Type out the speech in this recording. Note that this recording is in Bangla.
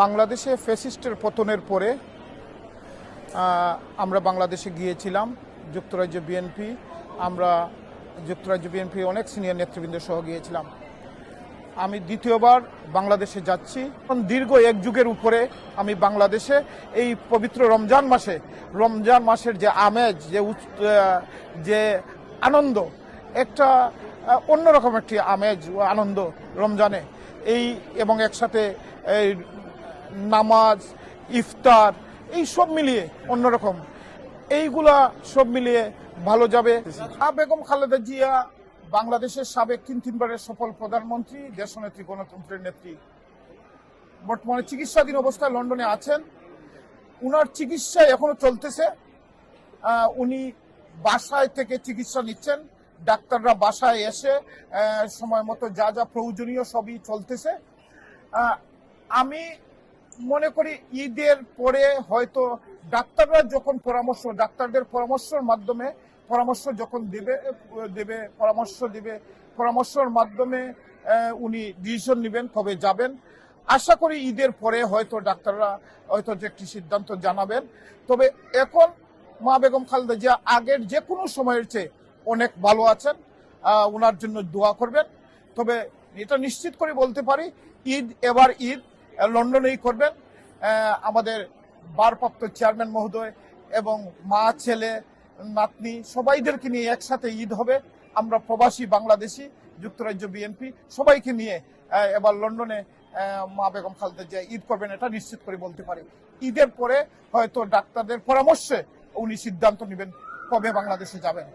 বাংলাদেশে ফেসিস্টের পতনের পরে আমরা বাংলাদেশে গিয়েছিলাম, যুক্তরাজ্য বিএনপি আমরা যুক্তরাজ্য বিএনপি অনেক সিনিয়র নেতৃবৃন্দ সহ গিয়েছিলাম। আমি দ্বিতীয়বার বাংলাদেশে যাচ্ছি। দীর্ঘ এক যুগের উপরে আমি বাংলাদেশে এই পবিত্র রমজান মাসে, রমজান মাসের যে আমেজ, যে যে আনন্দ, একটা অন্যরকম একটি আমেজ আনন্দ রমজানে। এই এবং একসাথে এই নামাজ, ইফতার, এই সব মিলিয়ে অন্যরকম। এইগুলা সব মিলিয়ে ভালো যাবে। আ বেগম খালেদা জিয়া বাংলাদেশের সাবেক তিন তিনবারের সফল প্রধানমন্ত্রী, দেশনেত্রী, গণতন্ত্রের নেত্রী। বর্তমানে চিকিৎসাধীন অবস্থায় লন্ডনে আছেন। উনার চিকিৎসা এখনও চলতেছে। উনি বাসায় থেকে চিকিৎসা নিচ্ছেন। ডাক্তাররা বাসায় এসে সময় মতো যা যা প্রয়োজনীয় সবই চলতেছে। আমি মনে করি ঈদের পরে হয়তো ডাক্তাররা যখন পরামর্শ, ডাক্তারদের পরামর্শের মাধ্যমে পরামর্শ যখন দেবে দেবে, পরামর্শ দিবে, পরামর্শের মাধ্যমে উনি ডিসিশন নেবেন কবে যাবেন। আশা করি ঈদের পরে হয়তো ডাক্তাররা হয়তো যে একটি সিদ্ধান্ত জানাবেন। তবে এখন মা বেগম খালেদা জিয়া আগের যে কোনো সময়ের চেয়ে অনেক ভালো আছেন ওনার জন্য দোয়া করবেন। তবে এটা নিশ্চিত করে বলতে পারি, ঈদ এবার ঈদ লন্ডনেই করবেন। আমাদের বারপ্রাপ্ত চেয়ারম্যান মহোদয় এবং মা, ছেলে, নাতনি সবাইদেরকে নিয়ে একসাথে ঈদ হবে। আমরা প্রবাসী বাংলাদেশি, যুক্তরাজ্য বিএনপি সবাইকে নিয়ে এবার লন্ডনে মা বেগম খালেদা জিয়া ঈদ করবেন এটা নিশ্চিত করে বলতে পারি। ঈদের পরে হয়তো ডাক্তারদের পরামর্শে উনি সিদ্ধান্ত নেবেন কবে বাংলাদেশে যাবেন।